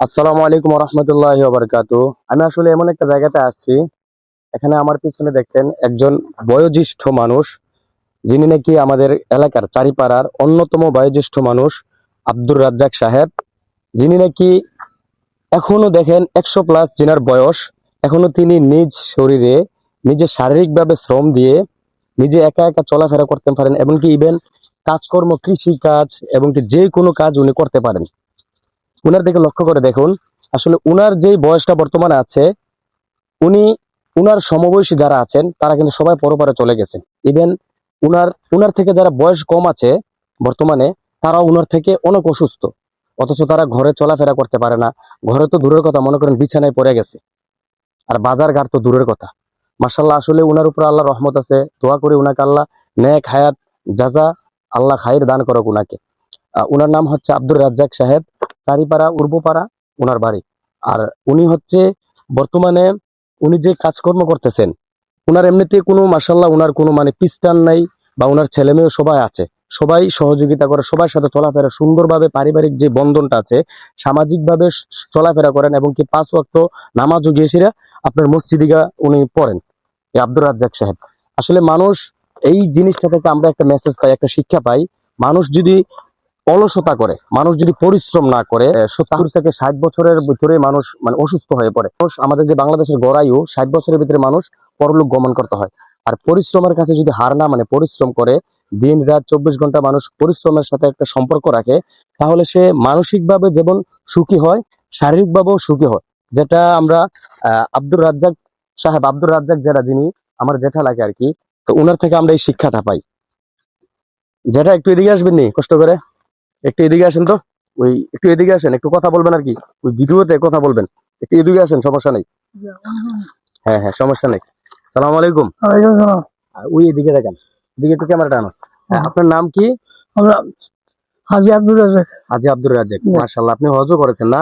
আসসালামু আলাইকুম রহমতুল্লাহ বারকাত আমি আসলে এমন একটা জায়গাতে আসছি, এখানে আমার পিছনে দেখছেন একজন বয়োজ্যেষ্ঠ মানুষ, যিনি নাকি আমাদের এলাকার চারিপাড়ার অন্যতম বয়োজ্যেষ্ঠ মানুষ, আব্দুর রাজ্জাক সাহেব। যিনি নাকি এখনও দেখেন একশো প্লাস যিনার বয়স, এখনও তিনি নিজ শরীরে নিজে শারীরিকভাবে শ্রম দিয়ে নিজে একা একা চলাফেরা করতে পারেন, এমনকি ইভেন কাজকর্ম কৃষি কাজ এবং যে কোনো কাজ উনি করতে পারেন। উনার দিকে লক্ষ্য করে দেখুন, আসলে উনার যেই বয়সটা বর্তমানে আছে, উনি, উনার সমবয়সী যারা আছেন, তারা কিন্তু সবাই পরপারে চলে গেছেন। ইভেন উনার উনার থেকে যারা বয়স কম আছে বর্তমানে, তারাও উনার থেকে অনেক অসুস্থ। অথচ তারা ঘরে চলাফেরা করতে পারে না। ঘরে তো দূরের কথা, মনে করেন বিছানায় পড়ে গেছে। আর বাজার ঘাট তো দূরের কথা। মার্শাল্লাহ আসলে উনার উপর আল্লাহ রহমত আছে। দোয়া করে উনাকে আল্লাহ নেক হায়াত যাজা আল্লাহ খায়ের দান করক উনাকে। উনার নাম হচ্ছে আব্দুর রাজ্জাক সাহেব। চারিপাড়া, উর্বপাড়া ওনার বাড়ি। আর উনি হচ্ছে বর্তমানে উনি যে কাজকর্ম করতেছেন, উনার এমনিতে কোনো মাসাল্লাহ উনার কোনো মানে পিস্টান নাই বা উনার ছেলে মেয়ে সবাই আছে। সবাই সহযোগিতা করে সবার সাথে চলাফেরা, সুন্দরভাবে পারিবারিক যে বন্ধনটা আছে, সামাজিকভাবে চলাফেরা করেন এবং কি পাঁচ ওয়াক্ত নামাজও গিয়েছিরা আপনার মসজিদিগা উনি পড়েন আব্দুর রাজ্জাক সাহেব। আসলে মানুষ এই জিনিসটা থেকে আমরা একটা মেসেজ পাই, একটা শিক্ষা পাই। মানুষ যদি অলসতা করে। মানুষ যদি পরিশ্রম না করে সত্তর থেকে ষাট বছরের ভিতরে মানুষ মানে অসুস্থ হয়ে পড়ে। মানুষ আমাদের যে বাংলাদেশের গড়ায়ু ষাট বছরের ভিতরে মানুষ পরলোক গমন করতে হয়। আর পরিশ্রমের কাছে যদি হার না মানে পরিশ্রম করে দিন রাত চব্বিশ ঘণ্টা মানুষ পরিশ্রমের সাথে একটা সম্পর্ক রাখে তাহলে সে মানসিকভাবে যেমন সুখী হয় শারীরিকভাবেও সুখী হয়। যেটা আমরা আহ, আব্দুর রাজ্জাক সাহেব আব্দুর রাজ্জাক যারা যিনি আমার জেঠা লাগে আর কি তো উনার থেকে আমরা এই শিক্ষাটা পাই। যেটা একটু এদিকে আসবেন নি কষ্ট করে? একটু এদিকে আসেন তো। ওই একটু এদিকে আসেন একটু কথা বলবেন আর কি। ওই ভিডিওতে কথা বলবেন। একটু এদিকে আসেন সমস্যা নেই। হ্যাঁ হ্যাঁ সমস্যা নেই। সালাম আলাইকুম। ওই এদিকে দেখেন এদিকে একটু ক্যামেরা টানো হ্যাঁ, আপনার নাম কি? হাজি আব্দুল রাজাক হাজি আব্দুর রাজ্জাক। জি। আপনি হজও করেছেন না?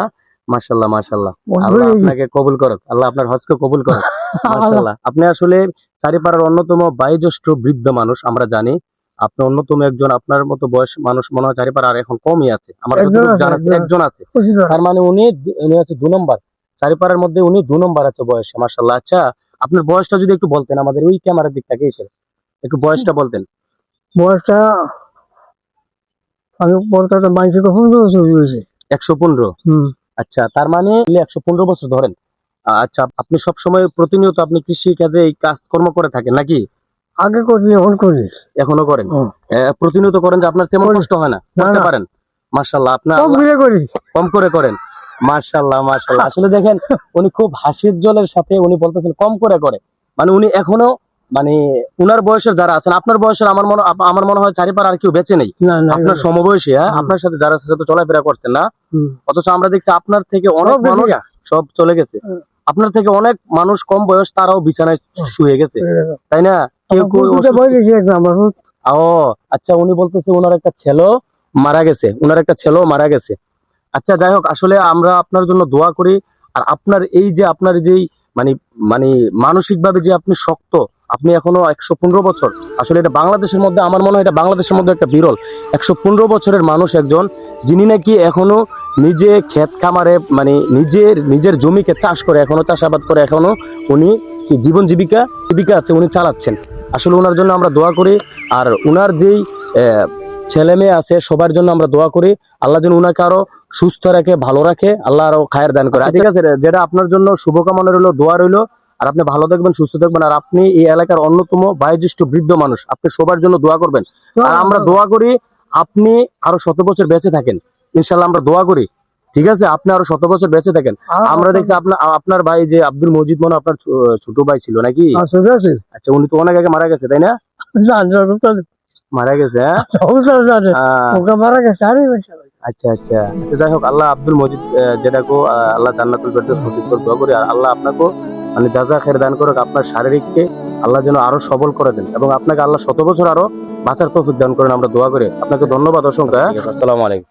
মাশাল্লাহ মাশাল্লাহ আল্লাহ আপনাকে কবুল করুক। আল্লাহ আপনার হজকে কবুল করুক। মাশাল্লাহ আপনি আসলে চারিপাড়ার অন্যতম বয়োজ্যেষ্ঠ বৃদ্ধ মানুষ আমরা জানি। আপনি অন্যতম একজন আপনার মতো বয়স মানুষ মনে হয় চারিপাড়া আর এখন কমই আছে। আমার একজন আছে, জানা আছে একজন। একজন আছে। তার মানে উনি উনি হচ্ছে দু নম্বর। চারিপাড়ার মধ্যে উনি দু নম্বর আছে বয়সে মার্শাল্লাহ আচ্ছা আপনার বয়সটা যদি একটু বলতেন আমাদের ওই ক্যামেরার দিক থেকে এসে। একটু বয়সটা বলতেন। বয়সটা আমি বলতে হয়েছে। একশো পনেরো? আচ্ছা তার মানে একশো পনেরো বছর ধরেন। আচ্ছা আপনি সব সময় প্রতিনিয়ত আপনি কৃষি কাজে এই কাজকর্ম করে থাকেন নাকি? আগে করি এখন করি এখনও করেন? প্রতিনিয়ত করেন যে আপনার তেমন কষ্ট হয় না। করতে পারেন। মার্শাল্লাহ আপনার করি কম করে করেন। মার্শাল্লাহ মার্শাল্লাহ আসলে দেখেন উনি খুব হাসির জলের সাথে উনি বলতেছেন কম করে করে। মানে উনি এখনও মানে উনার বয়সের যারা আছেন আপনার বয়সের আমার মনে আমার মনে হয় চারিপাড়া আর কেউ বেঁচে নেই। আপনার সমবয়সী হ্যাঁ? আপনার সাথে যারা আছে সাথে চলাফেরা করছেন না। অথচ আমরা দেখছি আপনার থেকে অনেক মানুষ সব চলে গেছে। আপনার থেকে অনেক মানুষ কম বয়স তারাও বিছানায় শুয়ে গেছে। তাই না? ও আচ্ছা উনি বলতেছে ওনার একটা ছেলে মারা গেছে ওনার একটা ছেলেও মারা গেছে। আচ্ছা যাই হোক আসলে আমরা আপনার জন্য দোয়া করি আর আপনার এই যে আপনার যেই মানে মানে মানসিক ভাবে যে আপনি শক্ত আপনি এখনও একশো পনেরো বছর আসলে এটা বাংলাদেশের মধ্যে আমার মনে হয় এটা বাংলাদেশের মধ্যে একটা বিরল। একশো পনেরো বছরের মানুষ একজন যিনি নাকি এখনও নিজে ক্ষেত খামারে মানে নিজের নিজের জমিকে চাষ করে এখনও চাষাবাদ করে এখনও উনি জীবন জীবিকা জীবিকা আছে উনি চালাচ্ছেন। আসলে ওনার জন্য আমরা দোয়া করি। আর উনার যেই আহ, ছেলে মেয়ে আছে সবার জন্য আমরা দোয়া করি। আল্লাহ যেন উনাকে আরও সুস্থ রাখে ভালো রাখে। আল্লাহ আরও খায়ের দান করে। ঠিক আছে যেটা আপনার জন্য শুভকামনা রইল দোয়া রইল। আর আপনি ভালো থাকবেন সুস্থ থাকবেন। আর আপনি এই এলাকার অন্যতম বয়োজ্যেষ্ঠ বৃদ্ধ মানুষ আপনি সবার জন্য দোয়া করবেন। আর আমরা দোয়া করি আপনি আরও শত বছর বেঁচে থাকেন। ইনশাল্লাহ আমরা দোয়া করি। ঠিক আছে? আপনি আরও শত বছর বেঁচে থাকেন। আমরা দেখছি আপনার আপনার ভাই যে আব্দুল মজিদ মনে আপনার ছোট ভাই ছিল নাকি? আচ্ছা উনি তো অনেক আগে মারা গেছে তাই না। মারা গেছে হ্যাঁ? মারা গেছে আচ্ছা আচ্ছা। আচ্ছা যাই হোক আল্লাহ আব্দুল মজিদ আহ, যেটা কো আল্লাহ জান্নাতুল ফেরদৌস নসিব করে দোয়া করি আর আল্লাহ আপনাকে মানে জাজা খের দান করুক আপনার শারীরিককে আল্লাহ যেন আরও সবল করে দেন এবং আপনাকে আল্লাহ শত বছর আরও বাঁচার তৌফিক দান করেন আমরা দোয়া করি। আপনাকে ধন্যবাদ অসংখ্য হ্যাঁ? আসসালামু আলাইকুম।